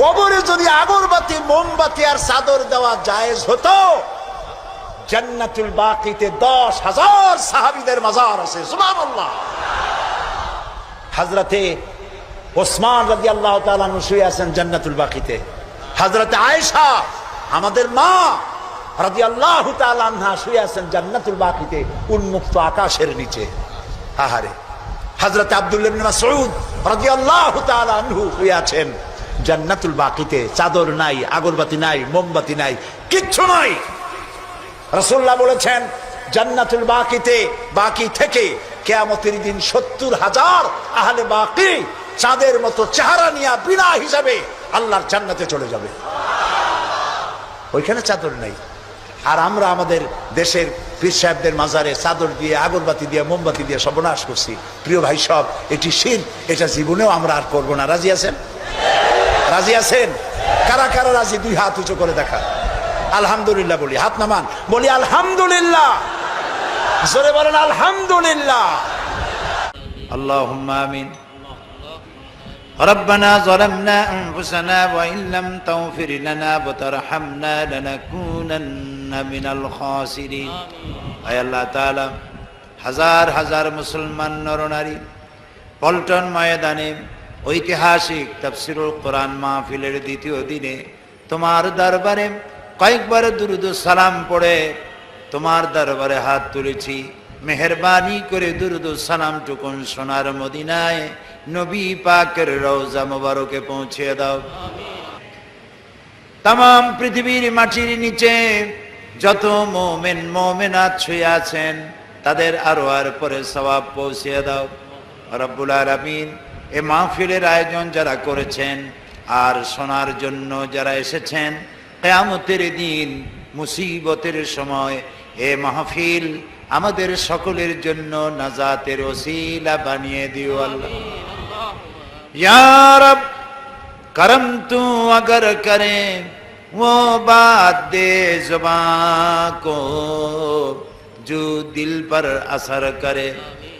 কবরে যদি আগরবাতি, মোমবাতি আর চাদর দেওয়া জায়েজ হতো, জান্নাতুল বাকিতে দশ হাজার সাহাবিদের মাজার আছে। সুবহানাল্লাহ। হাজরাতে ওসমান রাজি আল্লাহ তালু শুয়ে আছেন জান্নাতুল বাকিতে। হাজরাতে আয়েশা, আমাদের মা রাজি আল্লাহ তালহা শুয়ে আছেন জান্নাতুল বাকিতে, উন্মুক্ত আকাশের নিচে। আহারে, হাজরত আব্দুল্লাহ মাসউদ রাজি আল্লাহ তালহু শুয়ে আছেন। জান্নাতুল বাকিতে, চাদর নাই, আগরবাতি নাই, মোমবাতি নাই, কিচ্ছু নাই। রসুল্লাহ বলেছেন, জান্নাতুল বাকিতে, বাকি থেকে কেয়ামতের দিন সত্তর হাজার আহলে বাকি চাঁদের মতো চেহারা নিয়ে বিনা হিসাবে আল্লাহর জান্নাতে চলে যাবে। ওইখানে চাদর নেই। আর আমরা আমাদের দেশের পীর সাহেবদের মাজারে চাদর দিয়ে, আগরবাতি দিয়ে, মোমবাতি দিয়ে সর্বনাশ করছি। প্রিয় ভাই সব, এটি শির, এটা জীবনেও আমরা আর করব না। রাজি আছেন? রাজি আছেন কারা কারা রাজি দুই হাত উঁচু করে দেখা আলহামদুলিল্লাহ বলি হাত নামান বলি আলহামদুলিল্লাহ জোরে বলেন আলহামদুলিল্লাহ اللهم آمين ربنا ظلمنا أنفسنا وإن لم تغفر لنا وترحمنا لنكونن من الخاسرين أي الله تعالى হাজার হাজার মুসলমান নরনারী পল্টন ময়দানে ঐতিহাসিক তফসিরুল কোরআন মাহফিলের দ্বিতীয় দিনে তোমার দরবারে কয়েকবার দুরুদ সালাম পড়ে, তোমার দরবারে হাত তুলেছি, মেহরবানি করে দুরুদ সালাম টুকুন সোনার মদিনায়, নবী পাকের রওজা মোবারকে পৌঁছে দাও। তাম পৃথিবীর মাটির নিচে যত মোমেন মোমেনাত ছুঁয়ে আছেন, তাদের আরও আর পরে সবাব পৌঁছে দাও। রব্বুল আলমিন এ মাহফিলের আয়োজন যারা করেছেন আর শোনার জন্য যারা এসেছেন কেয়ামতের দিন মুসিবতের সময় এ মাহফিল আমাদের সকলের জন্য নাজাতের ওসিলা বানিয়ে দিও আল্লাহ या रब करम तू अगर करे वो बात दे जुबान को जो दिल पर असर करे